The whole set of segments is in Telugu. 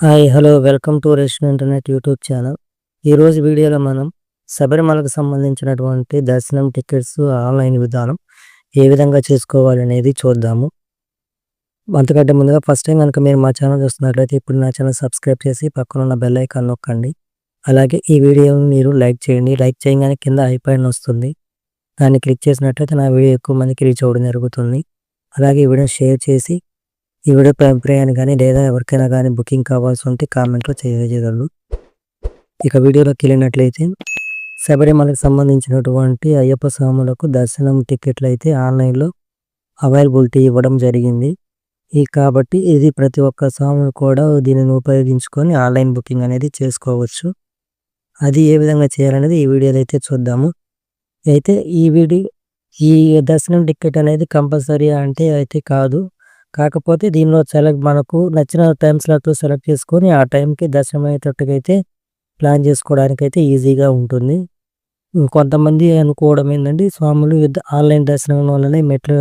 Hi hello welcome to restaurant internet YouTube channel ఈరోజు వీడియోలో మనం శబరిమలకు సంబంధించినటువంటి దర్శనం టికెట్స్ ఆన్లైన్ విధానం ఏ విధంగా చేసుకోవాలి అనేది చూద్దాము. అంతకంటే ముందుగా ఫస్ట్ టైం కనుక మీరు మా ఛానల్ చూస్తున్నట్లయితే ఇప్పుడు నా ఛానల్ సబ్స్క్రైబ్ చేసి పక్కన ఉన్న బెల్ ఐకాన్ నొక్కండి. అలాగే ఈ వీడియోని మీరు లైక్ చేయండి. లైక్ చేయగానే కింద ఐపాయిన్ వస్తుంది. దాన్ని క్లిక్ చేసినట్లయితే నా వీడియో ఎక్కువ మందికి రీచ్ అవ్వడం జరుగుతుంది. అలాగే ఈ వీడియో షేర్ చేసి ఈ వీడియో అభిప్రాయాన్ని కానీ లేదా ఎవరికైనా కానీ బుకింగ్ కావాల్సి ఉంటే కామెంట్లో చేయగలరు ఇక వీడియోలోకి వెళ్ళినట్లయితే శబరిమలకు సంబంధించినటువంటి అయ్యప్ప స్వాములకు దర్శనం టికెట్లు అయితే ఆన్లైన్లో అవైలబిలిటీ ఇవ్వడం జరిగింది. ఈ కాబట్టి ఇది ప్రతి ఒక్క స్వాములు కూడా దీనిని ఉపయోగించుకొని ఆన్లైన్ బుకింగ్ అనేది చేసుకోవచ్చు. అది ఏ విధంగా చేయాలనేది ఈ వీడియోలో అయితే చూద్దాము. అయితే ఈ వీడియో ఈ దర్శనం టికెట్ అనేది కంపల్సరీ అంటే అయితే కాదు. కాకపోతే దీనిలో సెలెక్ట్ మనకు నచ్చిన టైం స్లాట్ సెలెక్ట్ చేసుకొని ఆ టైంకి దర్శనం అయితే ప్లాన్ చేసుకోవడానికి అయితే ఈజీగా ఉంటుంది. కొంతమంది అనుకోవడం ఏంటంటే స్వాములు ఆన్లైన్ దర్శనం వల్లనే మెట్లు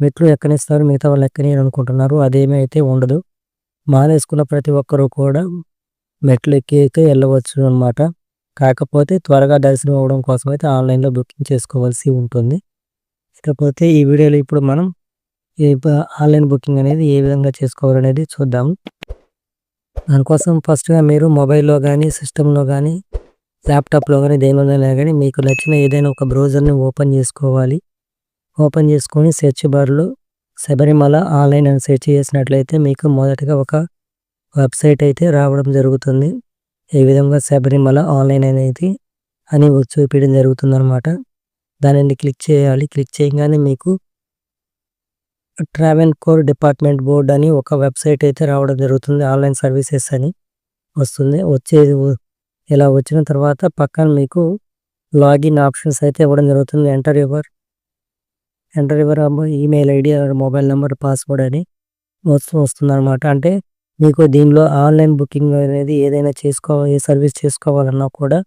మెట్లు ఎక్కనిస్తారు మిగతా వాళ్ళు ఎక్కని అనుకుంటున్నారు అదేమీ అయితే ఉండదు. మానేసుకున్న ప్రతి ఒక్కరూ కూడా మెట్లు ఎక్కి అయితే వెళ్ళవచ్చు అనమాట కాకపోతే త్వరగా దర్శనం అవ్వడం కోసం అయితే ఆన్లైన్లో బుకింగ్ చేసుకోవాల్సి ఉంటుంది. ఇకపోతే ఈ వీడియోలో ఇప్పుడు మనం ఆన్లైన్ బుకింగ్ అనేది ఏ విధంగా చేసుకోవాలనేది చూద్దాం. దానికోసం ఫస్ట్గా మీరు మొబైల్లో కానీ సిస్టంలో కానీ ల్యాప్టాప్లో కానీ దేనిలోనైనా కానీ మీకు నచ్చిన ఏదైనా ఒక బ్రౌజర్ని ఓపెన్ చేసుకోవాలి. ఓపెన్ చేసుకొని సెర్చ్ బార్లో శబరిమల ఆన్లైన్ అని సెర్చ్ చేసినట్లయితే మీకు మొదటగా ఒక వెబ్సైట్ అయితే రావడం జరుగుతుంది. ఏ విధంగా శబరిమల ఆన్లైన్ అనేది అని చూపించడం జరుగుతుంది అనమాట దానిని క్లిక్ చేయాలి. క్లిక్ చేయగానే మీకు ట్రావెల్ కోర్ డిపార్ట్మెంట్ బోర్డ్ అని ఒక వెబ్సైట్ అయితే రావడం జరుగుతుంది. ఆన్లైన్ సర్వీసెస్ అని వస్తుంది. వచ్చేది ఇలా వచ్చిన తర్వాత పక్కన మీకు లాగిన్ ఆప్షన్స్ అయితే ఇవ్వడం జరుగుతుంది. Enter your enter your email ID mobile number password అని వస్తూ వస్తుంది అనమాట అంటే మీకు దీనిలో ఆన్లైన్ బుకింగ్ అనేది ఏదైనా చేసుకోవాలి ఏ సర్వీస్ చేసుకోవాలన్నా కూడా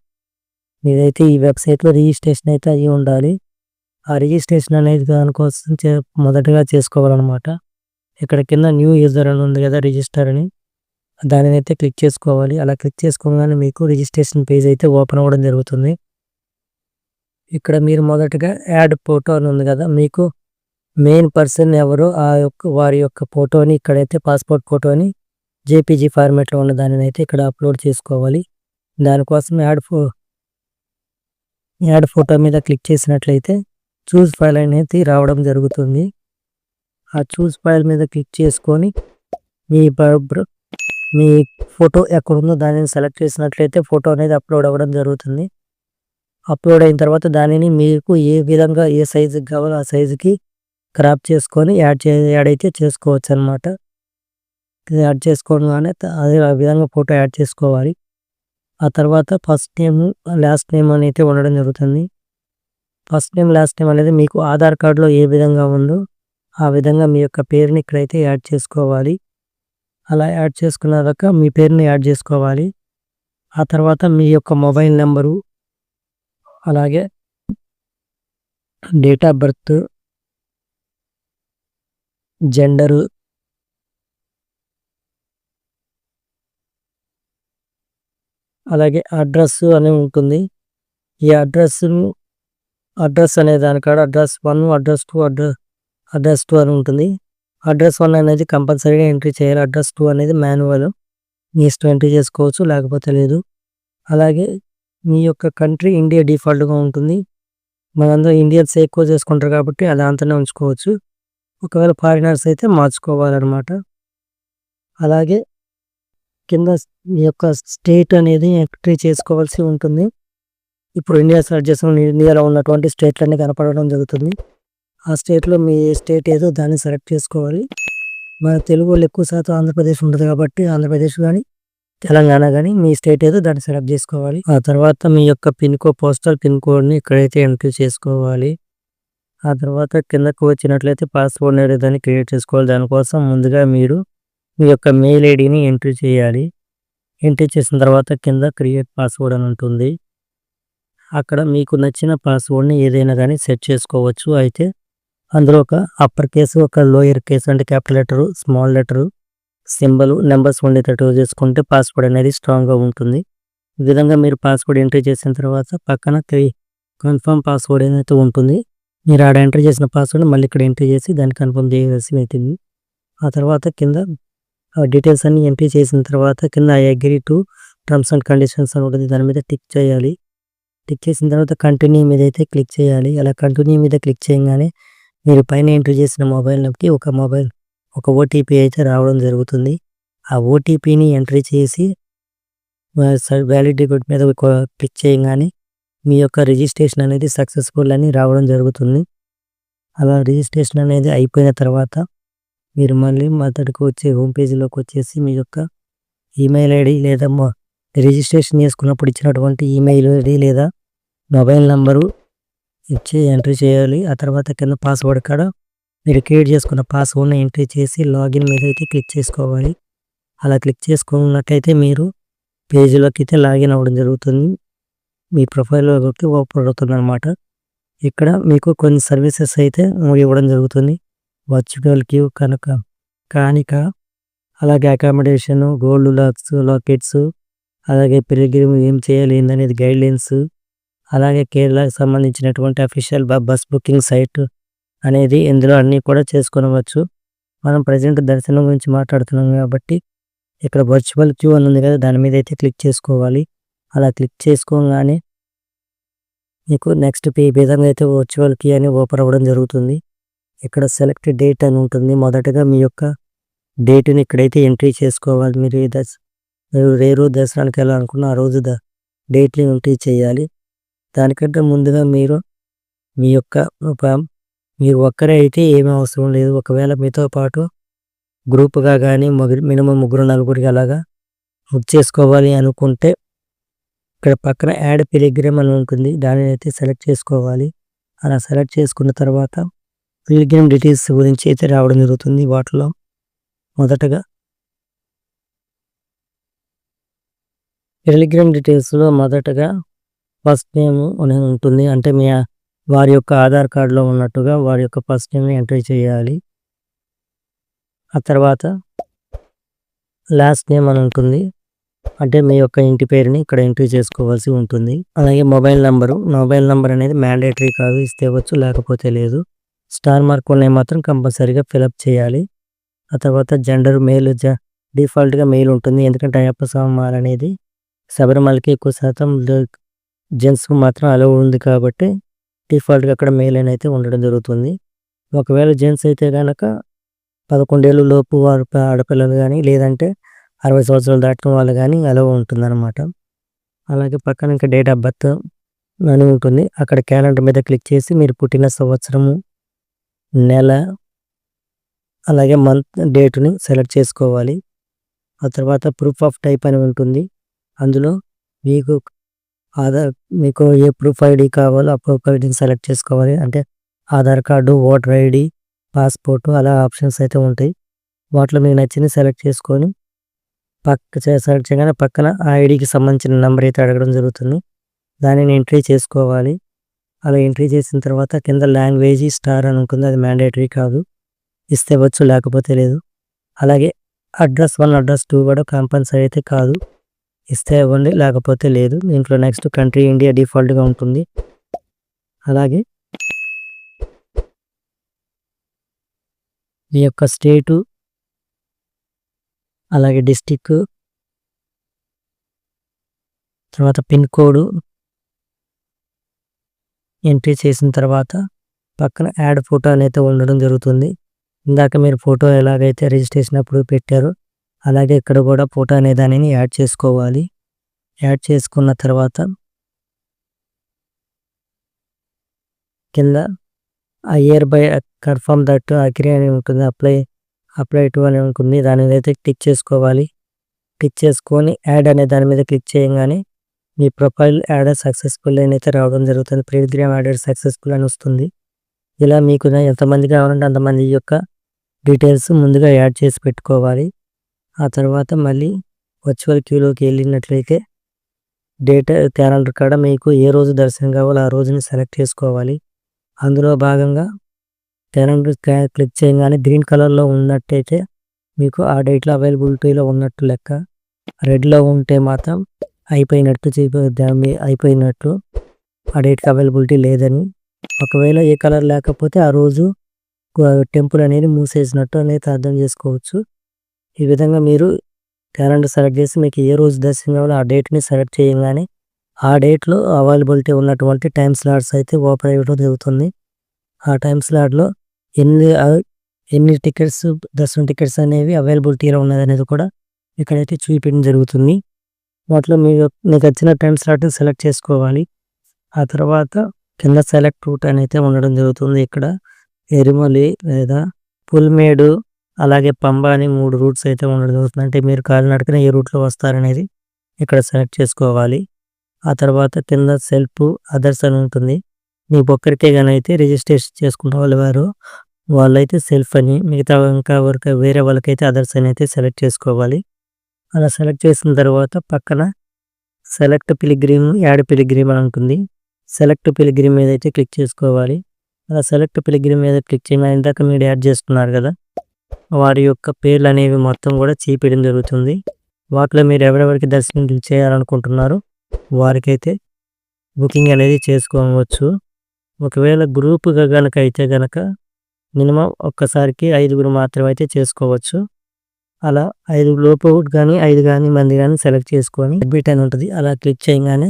మీదైతే ఈ వెబ్సైట్లో రిజిస్ట్రేషన్ అయితే అయ్యి ఉండాలి. ఆ రిజిస్ట్రేషన్ అనేది దానికోసం చే మొదటగా చేసుకోవాలన్నమాట. ఇక్కడ కింద న్యూ యూజర్ అని ఉంది కదా రిజిస్టర్ అని. దానిని అయితే క్లిక్ చేసుకోవాలి. అలా క్లిక్ చేసుకోగానే మీకు రిజిస్ట్రేషన్ పేజ్ అయితే ఓపెన్ అవ్వడం జరుగుతుంది. ఇక్కడ మీరు మొదటగా యాడ్ ఫోటో అని ఉంది కదా మీకు మెయిన్ పర్సన్ ఎవరో ఆ యొక్క వారి యొక్క ఫోటోని ఇక్కడైతే పాస్పోర్ట్ ఫోటోని జేపీజీ ఫార్మేట్లో ఉన్న దానిని అయితే ఇక్కడ అప్లోడ్ చేసుకోవాలి. దానికోసం యాడ్ ఫో యాడ్ ఫోటో మీద క్లిక్ చేసినట్లయితే చూస్ ఫైల్ అనేది రావడం జరుగుతుంది. ఆ చూస్ ఫైల్ మీద క్లిక్ చేసుకొని మీ మీ ఫోటో ఎక్కడుందో దానిని సెలెక్ట్ చేసినట్లయితే ఫోటో అనేది అప్లోడ్ అవ్వడం జరుగుతుంది. అప్లోడ్ అయిన తర్వాత దానిని మీకు ఏ విధంగా ఏ సైజుకి కావాలో ఆ సైజుకి క్రాప్ చేసుకొని యాడ్ చే యాడ్ అయితే చేసుకోవచ్చు అనమాట యాడ్ చేసుకోగానే అదే ఆ విధంగా ఫోటో యాడ్ చేసుకోవాలి. ఆ తర్వాత ఫస్ట్ నేమ్ లాస్ట్ నేమ్ అని అయితే ఉండడం జరుగుతుంది. ఫస్ట్ నేమ్ లాస్ట్ నేమ్ అనేది మీకు ఆధార్ కార్డులో ఏ విధంగా ఉందో ఆ విధంగా మీ యొక్క పేరుని ఇక్కడైతే యాడ్ చేసుకోవాలి. అలా యాడ్ చేసుకున్నాక మీ పేరుని యాడ్ చేసుకోవాలి. ఆ తర్వాత మీ యొక్క మొబైల్ నెంబరు అలాగే డేట్ ఆఫ్ బర్త్ జెండరు అలాగే అడ్రస్ అని ఉంటుంది. ఈ అడ్రస్ను అడ్రస్ అనే దానికాడ address one address two address address two అని ఉంటుంది. అడ్రస్ వన్ అనేది కంపల్సరీగా ఎంట్రీ చేయాలి. అడ్రస్ టూ అనేది మాన్యువల్. మీ ఇష్టం ఎంట్రీ చేసుకోవచ్చు లేకపోతే లేదు. అలాగే మీ యొక్క కంట్రీ ఇండియా డిఫాల్ట్గా ఉంటుంది. మనందరూ ఇండియన్స్ ఎక్కువ చేసుకుంటారు కాబట్టి అది అంతనే ఉంచుకోవచ్చు. ఒకవేళ ఫారినర్స్ అయితే మార్చుకోవాలన్నమాట. అలాగే కింద మీ యొక్క స్టేట్ అనేది ఎంట్రీ చేసుకోవాల్సి ఉంటుంది. ఇప్పుడు ఇండియా సెలెక్ట్ చేసుకుని ఇండియాలో ఉన్నటువంటి స్టేట్లన్నీ కనపడడం జరుగుతుంది. ఆ స్టేట్లో మీ స్టేట్ ఏదో దాన్ని సెలెక్ట్ చేసుకోవాలి. మన తెలుగు వాళ్ళు ఎక్కువ శాతం ఆంధ్రప్రదేశ్ ఉంటుంది కాబట్టి ఆంధ్రప్రదేశ్ కానీ తెలంగాణ కానీ మీ స్టేట్ ఏదో దాన్ని సెలెక్ట్ చేసుకోవాలి. ఆ తర్వాత మీ యొక్క పిన్ కోడ్ పోస్టల్ పిన్ కోడ్ని ఇక్కడైతే ఎంట్రీ చేసుకోవాలి ఆ తర్వాత కిందకు వచ్చినట్లయితే పాస్వర్డ్ అనేది దాన్ని క్రియేట్ చేసుకోవాలి. దానికోసం ముందుగా మీరు మీ యొక్క మెయిల్ ఐడిని ఎంట్రీ చేయాలి. ఎంట్రీ చేసిన తర్వాత కింద క్రియేట్ పాస్వర్డ్ అని ఉంటుంది. అక్కడ మీకు నచ్చిన పాస్వర్డ్ని ఏదైనా కానీ సెట్ చేసుకోవచ్చు. అయితే అందులో ఒక అప్పర్ కేసు ఒక లోయర్ కేసు అంటే capital letter small letter symbol numbers ఉండేటట్టు చేసుకుంటే పాస్వర్డ్ అనేది స్ట్రాంగ్గా ఉంటుంది. ఈ విధంగా మీరు పాస్వర్డ్ ఎంట్రీ చేసిన తర్వాత పక్కన కన్ఫర్మ్ పాస్వర్డ్ ఏదైతే ఉంటుంది మీరు ఆడ ఎంట్రీ చేసిన పాస్వర్డ్ మళ్ళీ ఇక్కడ ఎంట్రీ చేసి దాన్ని కన్ఫర్మ్ చేయవలసి అవుతుంది ఆ తర్వాత కింద డీటెయిల్స్ అన్ని ఎంట్రీ చేసిన తర్వాత కింద I agree to terms and conditions అని ఉంటుంది దాని మీద టిక్ చేయాలి. టిక్ చేసిన తర్వాత కంటిన్యూ మీద అయితే క్లిక్ చేయాలి. అలా కంటిన్యూ మీద క్లిక్ చేయగానే మీరు పైన ఎంట్రీ చేసిన మొబైల్ నెంబర్కి ఒక మొబైల్ ఒక ఓటీపీ అయితే రావడం జరుగుతుంది. ఆ ఓటీపీని ఎంట్రీ చేసి వ్యాలిడిటీ మీద క్లిక్ చేయగానే మీ యొక్క రిజిస్ట్రేషన్ అనేది సక్సెస్ఫుల్ అని రావడం జరుగుతుంది. అలా రిజిస్ట్రేషన్ అనేది అయిపోయిన తర్వాత మీరు మళ్ళీ మొదటికి వచ్చే హోమ్ పేజీలోకి వచ్చేసి మీ యొక్క ఈమెయిల్ ఐడి లేదా రిజిస్ట్రేషన్ చేసుకున్నప్పుడు ఇచ్చినటువంటి ఈమెయిల్ ఐడి లేదా మొబైల్ నెంబరు ఇచ్చి ఎంట్రీ చేయాలి. ఆ తర్వాత కింద పాస్వర్డ్ కాడ మీరు క్రియేట్ చేసుకున్న పాస్వర్డ్ని ఎంట్రీ చేసి లాగిన్ మీద అయితే క్లిక్ చేసుకోవాలి. అలా క్లిక్ చేసుకున్నట్టయితే మీరు పేజీలోకి అయితే లాగిన్ అవ్వడం జరుగుతుంది. మీ ప్రొఫైల్లోకి ఓపెన్ అవుతుంది అనమాట ఇక్కడ మీకు కొన్ని సర్వీసెస్ అయితే ఇవ్వడం జరుగుతుంది. వర్చువల్ క్యూ కనుక కానిక అలాగే అకామిడేషన్ గోల్డ్ లాక్స్ లాకెట్స్ అలాగే పిలిగ్రిమ్ ఏం చేయాలి ఏందనేది గైడ్లైన్స్ అలాగే కేరళకి సంబంధించినటువంటి అఫీషియల్ బస్ బుకింగ్ సైట్ అనేది ఇందులో అన్నీ కూడా చేసుకునవచ్చు. మనం ప్రజెంట్ దర్శనం గురించి మాట్లాడుతున్నాం కాబట్టి ఇక్కడ వర్చువల్ క్యూ అని ఉంది కదా దాని మీద అయితే క్లిక్ చేసుకోవాలి. అలా క్లిక్ చేసుకోగానే మీకు నెక్స్ట్ పే విధంగా అయితే వర్చువల్ కీ అని ఓపెన్ అవ్వడం జరుగుతుంది. ఇక్కడ సెలెక్ట్ డేట్ అని ఉంటుంది. మొదటగా మీ యొక్క డేట్ని ఇక్కడైతే ఎంట్రీ చేసుకోవాలి. మీరు దశ మీరు ఏ రోజు దసరానికి వెళ్ళాలనుకున్న ఆ రోజు ద డేట్ని ఎంట్రీ చేయాలి. దానికంటే ముందుగా మీరు మీ యొక్క మీరు ఒక్కరే అయితే ఏమీ అవసరం లేదు. ఒకవేళ మీతో పాటు గ్రూప్గా కానీ మినిమం ముగ్గురు నలుగురికి అలాగా బుక్ చేసుకోవాలి అనుకుంటే ఇక్కడ పక్కన యాడ్ పిలిగ్రిమ్ అని ఉంటుంది. దానిని అయితే సెలెక్ట్ చేసుకోవాలి. అలా సెలెక్ట్ చేసుకున్న తర్వాత పిలిగ్రిమ్ డీటెయిల్స్ గురించి అయితే రావడం జరుగుతుంది. వాటిలో మొదటగా టెలిగ్రామ్ డీటెయిల్స్లో మొదటగా ఫస్ట్ నేమ్ అనేది ఉంటుంది. అంటే మీ వారి యొక్క ఆధార్ కార్డులో ఉన్నట్టుగా వారి యొక్క ఫస్ట్ నేమ్ని ఎంట్రీ చేయాలి. ఆ తర్వాత లాస్ట్ నేమ్ అని ఉంటుంది. అంటే మీ యొక్క ఇంటి పేరుని ఇక్కడ ఎంట్రీ చేసుకోవాల్సి ఉంటుంది. అలాగే మొబైల్ నెంబరు. మొబైల్ నెంబర్ అనేది మ్యాండేటరీ కాదు ఇస్తే వచ్చు లేకపోతే లేదు. స్టార్ మార్క్ ఉన్నాయి మాత్రం కంపల్సరీగా ఫిలప్ చేయాలి. ఆ తర్వాత జెండర్ మెయిల్ జ డిఫాల్ట్గా మెయిల్ ఉంటుంది. ఎందుకంటే అయ్యప్ప స్వామి అనేది శబరిమలకి ఎక్కువ శాతం జెంట్స్కి మాత్రం అలవ్ ఉంది కాబట్టి డిఫాల్ట్గా అక్కడ మేల్ అని అయితే ఉండడం జరుగుతుంది. ఒకవేళ జెంట్స్ అయితే కనుక పదకొండేళ్ళు లోపు వారు ఆడపిల్లలు కానీ లేదంటే అరవై సంవత్సరాలు దాటిన వాళ్ళు కానీ అలవ్ ఉంటుందన్నమాట. అలాగే పక్కన ఇంకా డేట్ ఆఫ్ బర్త్ అని ఉంటుంది. అక్కడ క్యాలెండర్ మీద క్లిక్ చేసి మీరు పుట్టిన సంవత్సరము నెల అలాగే మంత్ డేట్ని సెలెక్ట్ చేసుకోవాలి. ఆ తర్వాత ప్రూఫ్ ఆఫ్ టైప్ అని ఉంటుంది. అందులో మీకు ఆధార్ మీకు ఏ ప్రూఫ్ ఐడి కావాలో ఆ ప్రూఫ్ ఐడిని సెలెక్ట్ చేసుకోవాలి. అంటే Aadhaar card voter ID passport అలా ఆప్షన్స్ అయితే ఉంటాయి. వాటిలో మీకు నచ్చింది సెలెక్ట్ చేసుకొని పక్క సెలెక్ట్ చేయగానే పక్కన ఆ ఐడికి సంబంధించిన నెంబర్ అయితే అడగడం జరుగుతుంది. దానిని ఎంట్రీ చేసుకోవాలి. అలా ఎంట్రీ చేసిన తర్వాత కింద లాంగ్వేజ్ స్టార్ అని ఉంటుంది. అది మ్యాండేటరీ కాదు. ఇస్తే వచ్చు లేకపోతే లేదు. అలాగే అడ్రస్ వన్ అడ్రస్ టూ కూడా కంపల్సరీ అయితే కాదు. ఇస్తే ఇవ్వండి లేకపోతే లేదు. దీంట్లో నెక్స్ట్ కంట్రీ ఇండియా డిఫాల్ట్గా ఉంటుంది. అలాగే మీ యొక్క స్టేటు అలాగే డిస్టిక్ తర్వాత పిన్ కోడ్ ఎంట్రీ చేసిన తర్వాత పక్కన యాడ్ ఫోటో అనేది ఉండడం జరుగుతుంది. ఇందాక మీరు ఫోటో ఎలాగైతే రిజిస్ట్రేషన్ అప్పుడు పెట్టారో అలాగే ఇక్కడ కూడా ఫోటో అనే దానిని యాడ్ చేసుకోవాలి. యాడ్ చేసుకున్న తర్వాత కింద ఆ hereby confirm that agree అని ఉంటుంది. అప్లై అప్లై టు అని ఉంటుంది. దాని మీద అయితే క్లిక్ చేసుకోవాలి. క్లిక్ చేసుకొని యాడ్ అనే దాని మీద క్లిక్ చేయగానే మీ ప్రొఫైల్ యాడ్ సక్సెస్ఫుల్ అని అయితే రావడం జరుగుతుంది. ప్రీగ్రామ్ యాడ్ సక్సెస్ఫుల్ అని వస్తుంది. ఇలా మీకు ఎంతమంది కావాలంటే అంతమంది యొక్క డీటెయిల్స్ ముందుగా యాడ్ చేసి పెట్టుకోవాలి. ఆ తర్వాత మళ్ళీ వర్చువల్ క్యూలోకి వెళ్ళినట్లయితే డేటా క్యాలెండర్ కాడ మీకు ఏ రోజు దర్శనం కావాలో ఆ రోజుని సెలెక్ట్ చేసుకోవాలి. అందులో భాగంగా క్యాలెండర్ క్లిక్ చేయగానే గ్రీన్ కలర్లో ఉన్నట్టయితే మీకు ఆ డేట్లో అవైలబిలిటీలో ఉన్నట్టు లెక్క రెడ్లో ఉంటే మాత్రం అయిపోయినట్టు అయిపోయినట్టు ఆ డేట్కి అవైలబిలిటీ లేదని. ఒకవేళ ఏ కలర్ లేకపోతే ఆ రోజు టెంపుల్ అనేది మూసేసినట్టు అనేది అర్థం చేసుకోవచ్చు. ఈ విధంగా మీరు క్యాలెండర్ సెలెక్ట్ చేసి మీకు ఏ రోజు దర్శనం కావాలో ఆ డేట్ని సెలెక్ట్ చేయగానే ఆ డేట్లో అవైలబిలిటీ ఉన్నటువంటి టైం స్లాట్స్ అయితే ఓపెన్ అయ్యడం జరుగుతుంది. ఆ టైం స్లాట్లో ఎన్ని ఎన్ని టికెట్స్ దర్శనం టికెట్స్ అనేవి అవైలబిలిటీలో ఉన్నది అనేది కూడా ఇక్కడైతే చూపించడం జరుగుతుంది. వాటిలో మీకు మీకు వచ్చిన టైం స్లాట్ని సెలెక్ట్ చేసుకోవాలి. ఆ తర్వాత కింద సెలెక్ట్ రూట్ అని అయితే ఉండడం జరుగుతుంది. ఇక్కడ ఎరుమలి లేదా పుల్మేడు అలాగే పంబ అని మూడు రూట్స్ అయితే ఉండడం జరుగుతుంది. అంటే మీరు కాలినడకన ఏ రూట్లో వస్తారనేది ఇక్కడ సెలెక్ట్ చేసుకోవాలి. ఆ తర్వాత కింద సెల్ఫ్ అదర్స్ అని ఉంటుంది. మీ ఒక్కరికే కానీ అయితే రిజిస్ట్రేషన్ చేసుకున్న వాళ్ళు వారు. వాళ్ళైతే సెల్ఫ్ అని మిగతా ఇంకా వరకు వేరే వాళ్ళకైతే అదర్స్ అని అయితే సెలెక్ట్ చేసుకోవాలి. అలా సెలెక్ట్ చేసిన తర్వాత పక్కన సెలెక్ట్ పిలిగ్రీమ్ యాడ్ పిలిగ్రీమ్ అని ఉంటుంది. సెలెక్ట్ పిలిగ్రీమ్ మీద అయితే క్లిక్ చేసుకోవాలి. అలా సెలెక్ట్ పిలిగ్రీమ్ మీద క్లిక్ చేయమని ఇందాక మీరు యాడ్ చేసుకున్నారు కదా వారి యొక్క పేర్లు అనేవి మొత్తం కూడా చూపించడం జరుగుతుంది. వాటిలో మీరు ఎవరెవరికి దర్శనం చేయాలనుకుంటున్నారో వారికైతే బుకింగ్ అనేది చేసుకోవచ్చు. ఒకవేళ గ్రూప్గా కనుక అయితే కనుక మినిమం ఒక్కసారికి ఐదుగురు మాత్రమే అయితే చేసుకోవచ్చు. అలా ఐదు లోపు కానీ ఐదు కానీ మంది కానీ సెలెక్ట్ చేసుకొని అడ్మిట్ అని ఉంటుంది. అలా క్లిక్ చేయగానే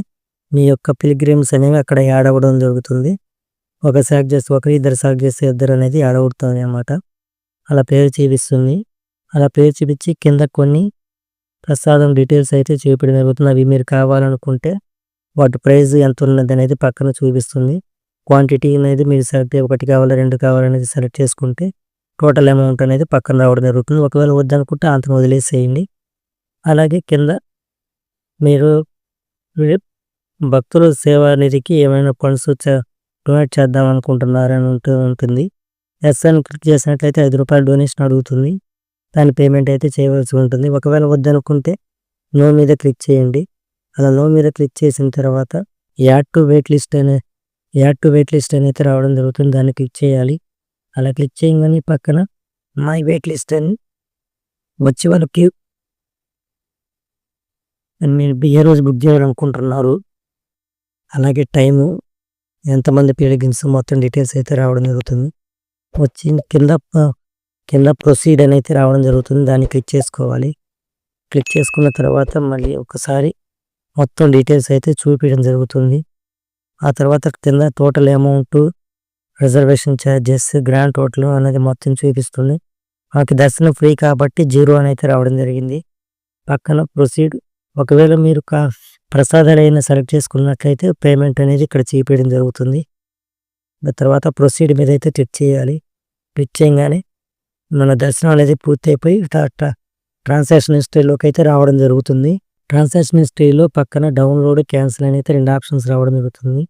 మీ యొక్క పిలిగ్రిమ్స్ అనేవి అక్కడ యాడ్ అవ్వడం జరుగుతుంది. ఒక సెలెక్ట్ చేస్తే ఒకరు ఇద్దరు సెలెక్ట్ చేస్తే ఇద్దరు అనేది యాడ్ అవుతుంది అలా పేరు చూపిస్తుంది. అలా పేరు చూపించి కింద కొన్ని ప్రసాదం డీటెయిల్స్ అయితే చూపించడం జరుగుతుంది. అవి మీరు కావాలనుకుంటే వాటి ప్రైస్ ఎంత ఉన్నది అనేది పక్కన చూపిస్తుంది. క్వాంటిటీ అనేది మీరు సెలెక్ట్ ఒకటి కావాలా రెండు కావాలనేది సెలెక్ట్ చేసుకుంటే టోటల్ అమౌంట్ అనేది పక్కన రావడం జరుగుతుంది. ఒకవేళ వద్దనుకుంటే అంతను వదిలేసేయండి. అలాగే కింద మీరు భక్తుల సేవా నిధికి ఏమైనా ఫండ్స్ డొనేట్ చేద్దాం అనుకుంటున్నారని ఉంటుంది. ఎస్ అని క్లిక్ చేసినట్లయితే ఐదు రూపాయలు డొనేషన్ అడుగుతుంది. దాని పేమెంట్ అయితే చేయవలసి ఉంటుంది. ఒకవేళ వద్దనుకుంటే నో మీద క్లిక్ చేయండి. అలా నో మీద క్లిక్ చేసిన తర్వాత యాడ్ టు వెయిట్ లిస్ట్ అనే యాడ్ టు వెయిట్ లిస్ట్ అనేది రావడం జరుగుతుంది. దాన్ని క్లిక్ చేయాలి. అలా క్లిక్ చేయగానే పక్కన మై వెయిట్ లిస్ట్ అని వచ్చి వాళ్ళకి మీరు ఏ రోజు బుక్ చేయాలనుకుంటున్నారు. అలాగే టైము ఎంతమంది పీడిగిన్స్ మొత్తం డీటెయిల్స్ అయితే రావడం జరుగుతుంది. వచ్చి కింద కింద ప్రొసీడ్ అని అయితే రావడం జరుగుతుంది. దాన్ని క్లిక్ చేసుకోవాలి. క్లిక్ చేసుకున్న తర్వాత మళ్ళీ ఒకసారి మొత్తం డీటెయిల్స్ అయితే చూపించడం జరుగుతుంది. ఆ తర్వాత కింద total amount reservation charges grand total అనేది మొత్తం చూపిస్తుంది. మాకు దర్శనం ఫ్రీ కాబట్టి జీరో అని అయితే రావడం జరిగింది. పక్కన ప్రొసీడ్ ఒకవేళ మీరు కా ప్రసాదాలు అయినా సెలెక్ట్ చేసుకున్నట్లయితే పేమెంట్ అనేది ఇక్కడ చూపించడం జరుగుతుంది. తర్వాత ప్రొసీడ్ మీద అయితే క్లిక్ చేయాలి. క్లిక్ చేయగానే మన దర్శనం అనేది పూర్తయిపోయి ట్రాన్సాక్షన్ హిస్టరీలోకి అయితే రావడం జరుగుతుంది. ట్రాన్సాక్షన్ హిస్టరీలో పక్కన డౌన్లోడ్ క్యాన్సిల్ అని అయితే రెండు ఆప్షన్స్ రావడం జరుగుతుంది.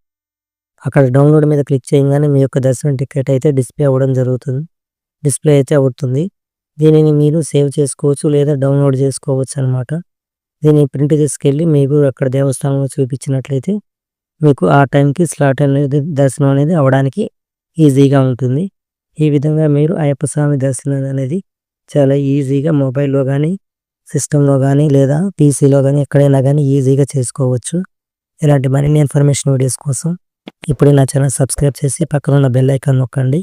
అక్కడ డౌన్లోడ్ మీద క్లిక్ చేయగానే మీ యొక్క దర్శనం టికెట్ అయితే డిస్ప్లే అవ్వడం జరుగుతుంది. డిస్ప్లే అయితే అవుతుంది. దీనిని మీరు సేవ్ చేసుకోవచ్చు లేదా డౌన్లోడ్ చేసుకోవచ్చు అనమాట దీన్ని ప్రింట్ తీసుకెళ్ళి మీకు అక్కడ దేవస్థానంలో చూపించినట్లయితే మీకు ఆ టైంకి స్లాట్ అనేది దర్శనం అనేది అవడానికి ఈజీగా ఉంటుంది. ఈ విధంగా మీరు అయ్యప్ప స్వామి దర్శనం అనేది చాలా ఈజీగా మొబైల్లో కానీ సిస్టంలో కానీ లేదా పీసీలో కానీ ఎక్కడైనా కానీ ఈజీగా చేసుకోవచ్చు. ఇలాంటి మరిన్ని ఇన్ఫర్మేషన్ వీడియోస్ కోసం ఇప్పుడే నా ఛానల్ సబ్స్క్రైబ్ చేసి పక్కన ఉన్న బెల్ ఐకాన్ నొక్కండి.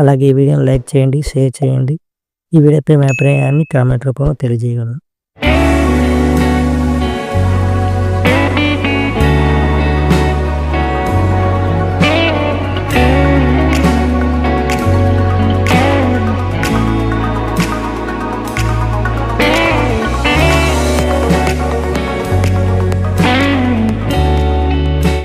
అలాగే ఈ వీడియోని లైక్ చేయండి షేర్ చేయండి. ఈ వీడియోపై మీ అభిప్రాయాన్ని కామెంట్ రూపంలో తెలియజేయగలను.